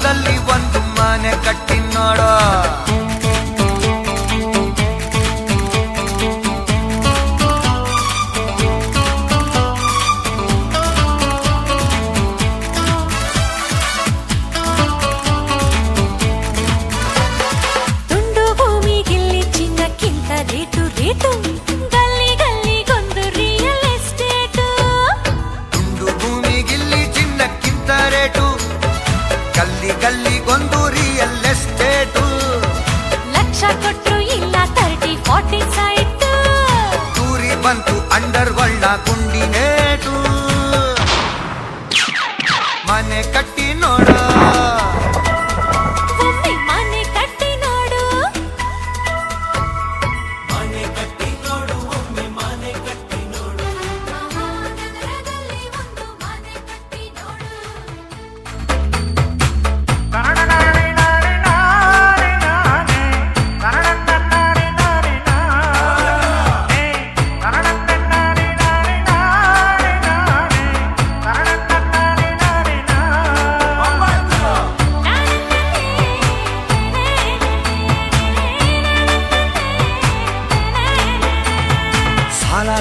ಮಹಾನಗರದಲ್ಲಿ ಒಂದು ಮನೆ ಕಟ್ಟಿ ನೋಡು. ಮನೆ ಕಟ್ಟಿ ನೋಡು.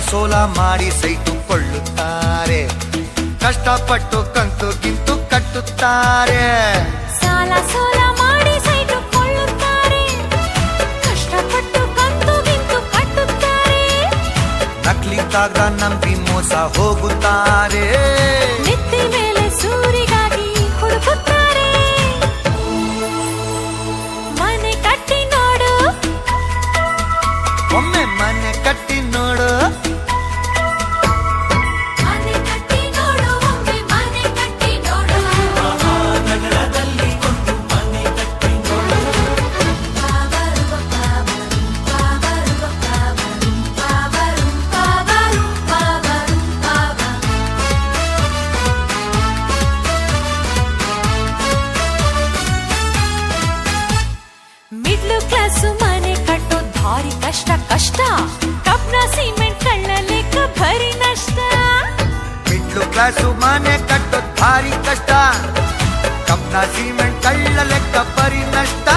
ಸಾಲ ಮಾಡಿ ಸೈತುಕೊಳ್ಳುತ್ತಾರೆ. ಕಷ್ಟಪಟ್ಟು ಕಂತು ಕಿಂತು ಕಟ್ಟುತ್ತಾರೆ. ಸಾಲ ಸೋಲ ಮಾಡಿ ಸೈತುಕೊಳ್ಳುತ್ತಾರೆ. ಕಷ್ಟಪಟ್ಟು ಕಂತು ಕಿಂತು ಕಟ್ಟುತ್ತಾರೆ. ನಂಬಿ ಮೋಸ ಹೋಗುತ್ತಾರೆ. ಕಷ್ಟ ಕಷ್ಟ ಕಬ್ನ ಸಿಮೆಂಟ್ ಕಳ್ಳ ಲೆಕ್ಕ ಭರಿ ನಷ್ಟ ಮಿಡ್ಲು ಕ್ಲಾಸು ಮನೆ ಕಟ್ಟೋದ್ ಭಾರಿ ಕಷ್ಟ ಕಬ್ನ ಸಿಮೆಂಟ್ ಕಳ್ಳ ಲೆಕ್ಕ ಬರಿ ನಷ್ಟ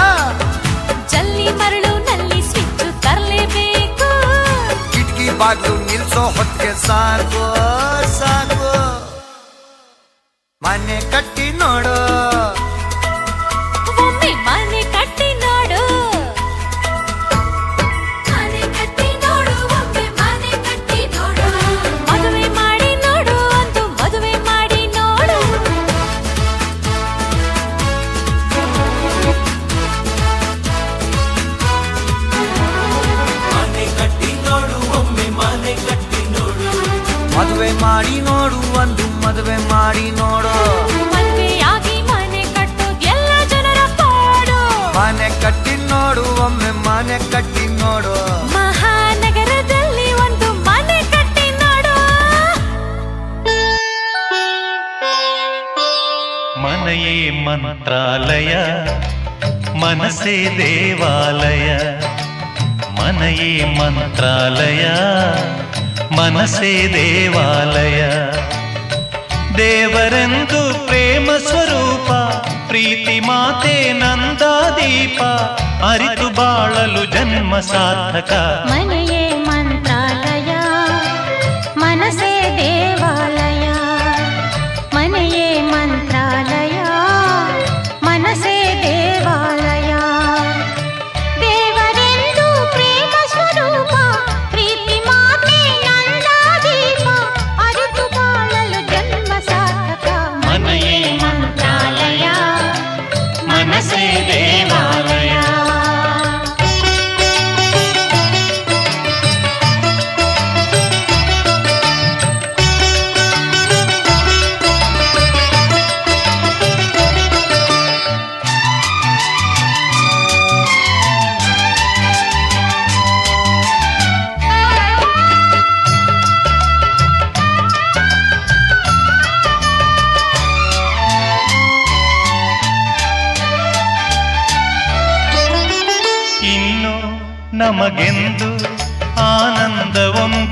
ಜಲ್ಲಿ ಮರಳು ನಲ್ಲಿ ಸ್ವಿಚ್ ತರಲೇಬೇಕು ಕಿಟಕಿ ಬಾಗ್ಲು ನಿಲ್ಸೋ ಹೊತ್ತಿಗೆ ಸಾಕು ಸಾಕು ಮನೆ ಕಟ್ಟಿ ನೋಡು ಮದುವೆ ಮಾಡಿ ನೋಡು. ಮದುವೆಯಾಗಿ ಮನೆ ಕಟ್ಟು ಎಲ್ಲ ಜನರ ಪಾಡು. ಮನೆ ಕಟ್ಟಿ ನೋಡು ಒಮ್ಮೆ ಮನೆ ಕಟ್ಟಿ ನೋಡು. ಮಹಾನಗರದಲ್ಲಿ ಒಂದು ಮನೆ ಕಟ್ಟಿ ನೋಡು. ಮನೆಯೇ ಮಂತ್ರಾಲಯ ಮನಸೇ ದೇವಾಲಯ. ಮನೆಯೇ ಮಂತ್ರಾಲಯ ಮನಸೇ ದೇವಾಲಯ. ದೇವರೆಂದು ಪ್ರೇಮ ಸ್ವರೂಪ ಪ್ರೀತಿ ಮಾತೆ ನಂದಾದೀಪ ಅರಿತು ಬಾಳಲು ಜನ್ಮ ಸಾರ್ಥಕ. ಮನೆಯೇ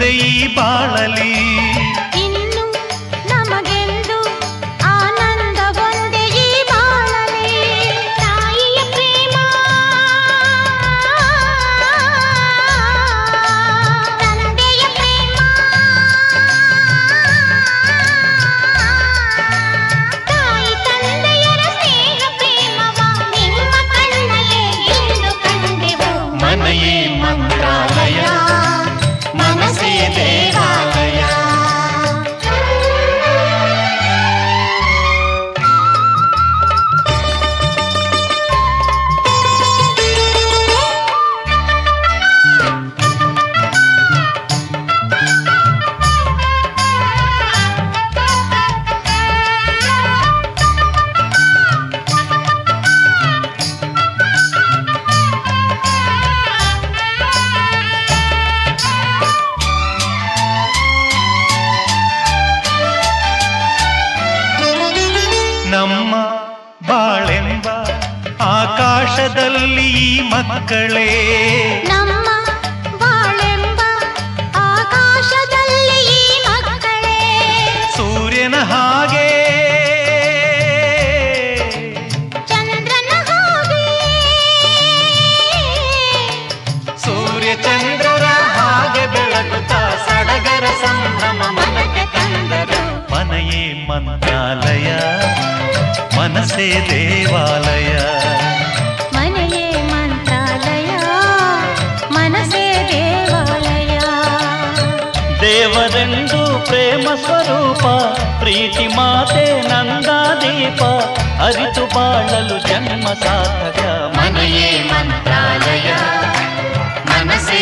दै बाळली ಮಕ್ಕಳೇ. ನಮ್ಮ ಬಾಳೆಂಬ ಆಕಾಶದಲ್ಲಿ ಮಕ್ಕಳೇ. ಸೂರ್ಯನ ಹಾಗೆ. ಚಂದ್ರನ ಹಾಗೆ. ಸೂರ್ಯ ಚಂದ್ರರ ಹಾಗೆ ಬೆಳಗುತ್ತಾ ಸಡಗರ ಸಂಭ್ರಮ ಮನಕ್ಕೆ ತಂದರು. ಮನೆಯೇ ಮಂತ್ರಾಲಯ ಮನಸ್ಸೇ ದೇವಾಲಯ. ದೇವರೆಂದು ಪ್ರೇಮ ಸ್ವರೂಪ ಪ್ರೀತಿ ಮಾತೆ ನಂದಾದೀಪ ಅರಿತು ಬಾಳಲು ಜನ್ಮ ಸಾರ್ಥಕ ಮನೆಯೇ ಮಂತ್ರಾಲಯ ಮನಸ್ಸೇ